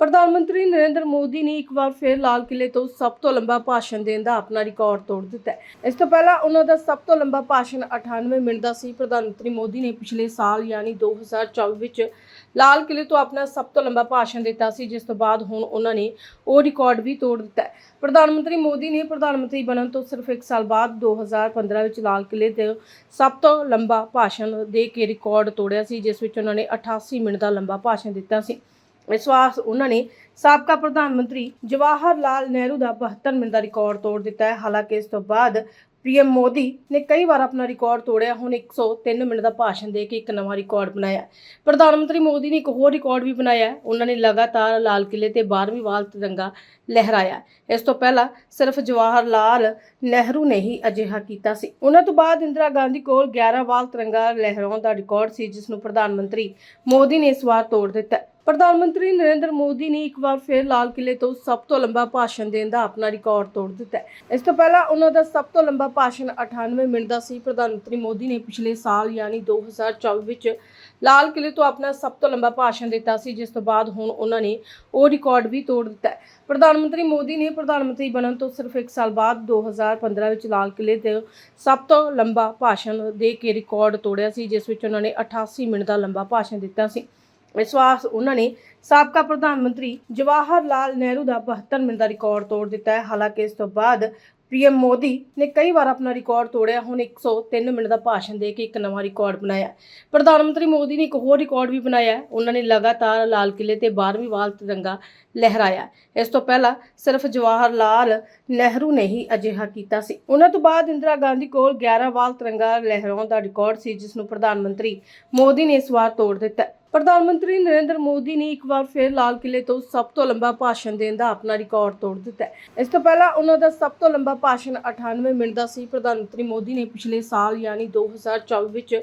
ਪ੍ਰਧਾਨ ਮੰਤਰੀ ਨਰਿੰਦਰ ਮੋਦੀ ਨੇ ਇੱਕ ਵਾਰ ਫਿਰ ਲਾਲ ਕਿਲੇ ਤੋਂ ਸਭ ਤੋਂ ਲੰਬਾ ਭਾਸ਼ਣ ਦੇਣ ਦਾ ਆਪਣਾ ਰਿਕਾਰਡ ਤੋੜ ਦਿੱਤਾ ਹੈ। ਇਸ ਤੋਂ ਪਹਿਲਾਂ ਉਹਨਾਂ ਦਾ ਸਭ ਤੋਂ ਲੰਬਾ ਭਾਸ਼ਣ 98 ਮਿੰਟ ਦਾ ਸੀ। ਪ੍ਰਧਾਨ ਮੰਤਰੀ ਮੋਦੀ ਨੇ ਪਿਛਲੇ ਸਾਲ ਯਾਨੀ 2024 ਵਿੱਚ ਲਾਲ ਕਿਲੇ ਤੋਂ ਆਪਣਾ ਸਭ ਤੋਂ ਲੰਬਾ ਭਾਸ਼ਣ ਦਿੱਤਾ ਸੀ, ਜਿਸ ਤੋਂ ਬਾਅਦ ਹੁਣ ਉਹਨਾਂ ਨੇ ਉਹ ਰਿਕਾਰਡ ਵੀ ਤੋੜ ਦਿੱਤਾ ਹੈ। ਪ੍ਰਧਾਨ ਮੰਤਰੀ ਮੋਦੀ ਨੇ ਪ੍ਰਧਾਨ ਮੰਤਰੀ ਬਣਨ ਤੋਂ ਸਿਰਫ 1 ਸਾਲ ਬਾਅਦ 2015 ਵਿੱਚ ਲਾਲ ਕਿਲੇ ਤੇ ਸਭ ਤੋਂ ਲੰਬਾ ਭਾਸ਼ਣ ਦੇ ਕੇ ਰਿਕਾਰਡ ਤੋੜਿਆ ਸੀ, ਜਿਸ ਵਿੱਚ ਉਹਨਾਂ ਨੇ 88 ਮਿੰਟ ਦਾ ਲੰਬਾ ਭਾਸ਼ਣ ਦਿੱਤਾ ਸੀ। ਇਸ ਵਾਰ ਉਹਨਾਂ ਨੇ ਸਾਬਕਾ ਪ੍ਰਧਾਨ ਮੰਤਰੀ ਜਵਾਹਰ ਲਾਲ ਨਹਿਰੂ ਦਾ 72 ਮਿੰਟ ਦਾ ਰਿਕਾਰਡ ਤੋੜ ਦਿੱਤਾ ਹੈ। ਹਾਲਾਂਕਿ ਇਸ ਤੋਂ ਬਾਅਦ ਪੀਐਮ ਮੋਦੀ ਨੇ ਕਈ ਵਾਰ ਆਪਣਾ ਰਿਕਾਰਡ ਤੋੜਿਆ, ਹੁਣ 103 ਮਿੰਟ ਦਾ ਭਾਸ਼ਣ ਦੇ ਕੇ ਇੱਕ ਨਵਾਂ ਰਿਕਾਰਡ ਬਣਾਇਆ ਪ੍ਰਧਾਨ ਮੰਤਰੀ ਮੋਦੀ ਨੇ ਇੱਕ ਹੋਰ ਰਿਕਾਰਡ ਵੀ ਬਣਾਇਆ ਉਹਨਾਂ ਨੇ ਲਗਾਤਾਰ ਲਾਲ ਕਿਲੇ ਤੇ 12ਵੀਂ ਵਾਲ ਤਿਰੰਗਾ ਲਹਿਰਾਇਆ ਇਸ ਤੋਂ ਪਹਿਲਾਂ ਸਿਰਫ ਜਵਾਹਰ ਲਾਲ ਨਹਿਰੂ ਨੇ ਹੀ ਅਜਿਹਾ ਕੀਤਾ ਸੀ। ਉਹਨਾਂ ਤੋਂ ਬਾਅਦ ਇੰਦਰਾ ਗਾਂਧੀ ਕੋਲ 11 ਵਾਲ ਤਿਰੰਗਾ ਲਹਿਰਾਉਣ ਦਾ ਰਿਕਾਰਡ ਸੀ, ਜਿਸ ਨੂੰ ਪ੍ਰਧਾਨ ਮੰਤਰੀ ਮੋਦੀ ਨੇ ਇਸ ਵਾਰ ਤੋੜ ਦਿੱਤਾ ਪ੍ਰਧਾਨ ਮੰਤਰੀ ਨਰਿੰਦਰ ਮੋਦੀ ਨੇ ਇੱਕ ਵਾਰ ਫਿਰ ਲਾਲ ਕਿਲੇ ਤੋਂ ਸਭ ਤੋਂ ਲੰਬਾ ਭਾਸ਼ਣ ਦੇਣ ਦਾ ਆਪਣਾ ਰਿਕਾਰਡ ਤੋੜ ਦਿੱਤਾ ਇਸ ਤੋਂ ਪਹਿਲਾਂ ਉਹਨਾਂ ਦਾ ਸਭ ਤੋਂ ਲੰਬਾ ਭਾਸ਼ਣ 98 ਮਿੰਟ ਦਾ ਸੀ। ਪ੍ਰਧਾਨ ਮੰਤਰੀ ਮੋਦੀ ਨੇ ਪਿਛਲੇ ਸਾਲ ਯਾਨੀ 2024 ਵਿੱਚ ਲਾਲ ਕਿਲੇ ਤੋਂ ਆਪਣਾ ਸਭ ਤੋਂ ਲੰਬਾ ਭਾਸ਼ਣ ਦਿੱਤਾ ਸੀ, ਜਿਸ ਤੋਂ ਬਾਅਦ ਹੁਣ ਉਹਨਾਂ ਨੇ ਉਹ ਰਿਕਾਰਡ ਵੀ ਤੋੜ ਦਿੱਤਾ ਪ੍ਰਧਾਨ ਮੰਤਰੀ ਮੋਦੀ ਨੇ ਪ੍ਰਧਾਨ ਮੰਤਰੀ ਬਣਨ ਤੋਂ ਸਿਰਫ 1 ਸਾਲ ਬਾਅਦ 2015 ਵਿੱਚ ਲਾਲ ਕਿਲੇ ਤੇ ਸਭ ਤੋਂ ਲੰਬਾ ਭਾਸ਼ਣ ਦੇ ਕੇ ਰਿਕਾਰਡ ਤੋੜਿਆ ਸੀ, ਜਿਸ ਵਿੱਚ ਉਹਨਾਂ ਨੇ 88 ਮਿੰਟ ਦਾ ਲੰਬਾ ਭਾਸ਼ਣ ਦਿੱਤਾ ਸੀ। ਵਿਸ਼ਵਾਸ ਉਹਨਾਂ ਨੇ ਸਾਬਕਾ ਪ੍ਰਧਾਨ ਮੰਤਰੀ ਜਵਾਹਰ ਲਾਲ ਨਹਿਰੂ ਦਾ 72 ਮਿੰਟ ਦਾ ਰਿਕਾਰਡ ਤੋੜ ਦਿੱਤਾ ਹੈ। ਹਾਲਾਂਕਿ ਇਸ ਤੋਂ ਬਾਅਦ ਪੀਐਮ ਮੋਦੀ ਨੇ ਕਈ ਵਾਰ ਆਪਣਾ ਰਿਕਾਰਡ ਤੋੜਿਆ, ਹੁਣ 103 ਮਿੰਟ ਦਾ ਭਾਸ਼ਣ ਦੇ ਕੇ ਇੱਕ ਨਵਾਂ ਰਿਕਾਰਡ ਬਣਾਇਆ। ਪ੍ਰਧਾਨ ਮੰਤਰੀ ਮੋਦੀ ਨੇ ਇੱਕ ਹੋਰ ਰਿਕਾਰਡ ਵੀ ਬਣਾਇਆ। ਉਹਨਾਂ ਨੇ ਲਗਾਤਾਰ ਲਾਲ ਕਿਲੇ ਤੇ 12ਵੀਂ ਵਾਲ ਤਿਰੰਗਾ ਲਹਿਰਾਇਆ। ਇਸ ਤੋਂ ਪਹਿਲਾਂ ਸਿਰਫ ਜਵਾਹਰ ਲਾਲ ਨਹਿਰੂ ਨੇ ਹੀ ਅਜਿਹਾ ਕੀਤਾ ਸੀ। ਉਹਨਾਂ ਤੋਂ ਬਾਅਦ ਇੰਦਰਾ ਗਾਂਧੀ ਕੋਲ 11 ਵਾਲ ਤਿਰੰਗਾ ਲਹਿਰਾਉਣ ਦਾ ਰਿਕਾਰਡ ਸੀ, ਜਿਸ ਨੂੰ ਪ੍ਰਧਾਨ ਮੰਤਰੀ ਮੋਦੀ ਨੇ ਇਸ ਵਾਰ ਤੋੜ ਦਿੱਤਾ। ਪ੍ਰਧਾਨ ਮੰਤਰੀ ਨਰਿੰਦਰ ਮੋਦੀ ਨੇ ਇੱਕ ਵਾਰ ਫਿਰ ਲਾਲ ਕਿਲੇ ਤੋਂ ਸਭ ਤੋਂ ਲੰਬਾ ਭਾਸ਼ਣ ਦੇਣ ਦਾ ਆਪਣਾ ਰਿਕਾਰਡ ਤੋੜ ਦਿੱਤਾ। ਇਸ ਤੋਂ ਪਹਿਲਾਂ ਉਹਨਾਂ ਦਾ ਸਭ ਤੋਂ ਲੰਬਾ ਭਾਸ਼ਣ 98 ਮਿੰਟ ਦਾ ਸੀ। ਪ੍ਰਧਾਨ ਮੰਤਰੀ ਮੋਦੀ ਨੇ ਪਿਛਲੇ ਸਾਲ ਯਾਨੀ 2024 ਵਿੱਚ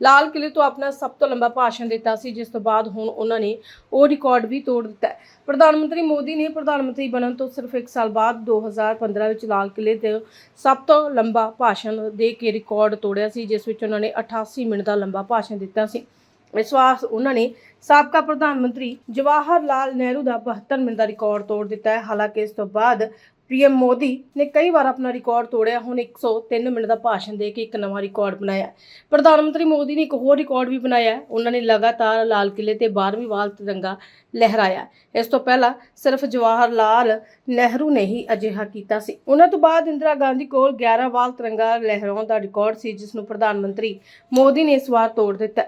ਲਾਲ ਕਿਲੇ ਤੋਂ ਆਪਣਾ ਸਭ ਤੋਂ ਲੰਬਾ ਭਾਸ਼ਣ ਦਿੱਤਾ ਸੀ, ਜਿਸ ਤੋਂ ਬਾਅਦ ਹੁਣ ਉਹਨਾਂ ਨੇ ਉਹ ਰਿਕਾਰਡ ਵੀ ਤੋੜ ਦਿੱਤਾ ਹੈ। ਪ੍ਰਧਾਨ ਮੰਤਰੀ ਮੋਦੀ ਨੇ ਪ੍ਰਧਾਨ ਮੰਤਰੀ ਬਣਨ ਤੋਂ ਸਿਰਫ 1 ਸਾਲ ਬਾਅਦ 2015 ਵਿੱਚ ਲਾਲ ਕਿਲੇ ਤੇ ਸਭ ਤੋਂ ਲੰਬਾ ਭਾਸ਼ਣ ਦੇ ਕੇ ਰਿਕਾਰਡ ਤੋੜਿਆ ਸੀ, ਜਿਸ ਵਿੱਚ ਉਹਨਾਂ ਨੇ 88 ਮਿੰਟ ਦਾ ਲੰਬਾ ਭਾਸ਼ਣ ਦਿੱਤਾ ਸੀ। ਇਸ ਵਾਰ ਉਹਨਾਂ ਨੇ ਸਾਬਕਾ ਪ੍ਰਧਾਨ ਮੰਤਰੀ ਜਵਾਹਰ ਲਾਲ ਨਹਿਰੂ ਦਾ 72 ਮਿੰਟ ਦਾ ਰਿਕਾਰਡ ਤੋੜ ਦਿੱਤਾ ਹੈ। ਹਾਲਾਂਕਿ ਇਸ ਤੋਂ ਬਾਅਦ ਪੀਐਮ ਮੋਦੀ ਨੇ ਕਈ ਵਾਰ ਆਪਣਾ ਰਿਕਾਰਡ ਤੋੜਿਆ। ਹੁਣ 103 ਮਿੰਟ ਦਾ ਭਾਸ਼ਣ ਦੇ ਕੇ ਇੱਕ ਨਵਾਂ ਰਿਕਾਰਡ ਬਣਾਇਆ ਪ੍ਰਧਾਨ ਮੰਤਰੀ ਮੋਦੀ ਨੇ ਇੱਕ ਹੋਰ ਰਿਕਾਰਡ ਵੀ ਬਣਾਇਆ ਉਹਨਾਂ ਨੇ ਲਗਾਤਾਰ ਲਾਲ ਕਿਲੇ ਤੇ 12ਵੀਂ ਵਾਲ ਤਿਰੰਗਾ ਲਹਿਰਾਇਆ ਇਸ ਤੋਂ ਪਹਿਲਾਂ ਸਿਰਫ ਜਵਾਹਰ ਲਾਲ ਨਹਿਰੂ ਨੇ ਹੀ ਅਜਿਹਾ ਕੀਤਾ ਸੀ। ਉਹਨਾਂ ਤੋਂ ਬਾਅਦ ਇੰਦਰਾ ਗਾਂਧੀ ਕੋਲ 11 ਵਾਲ ਤਿਰੰਗਾ ਲਹਿਰਾਉਣ ਦਾ ਰਿਕਾਰਡ ਸੀ, ਜਿਸ ਨੂੰ ਪ੍ਰਧਾਨ ਮੰਤਰੀ ਮੋਦੀ ਨੇ ਇਸ ਵਾਰ ਤੋੜ ਦਿੱਤਾ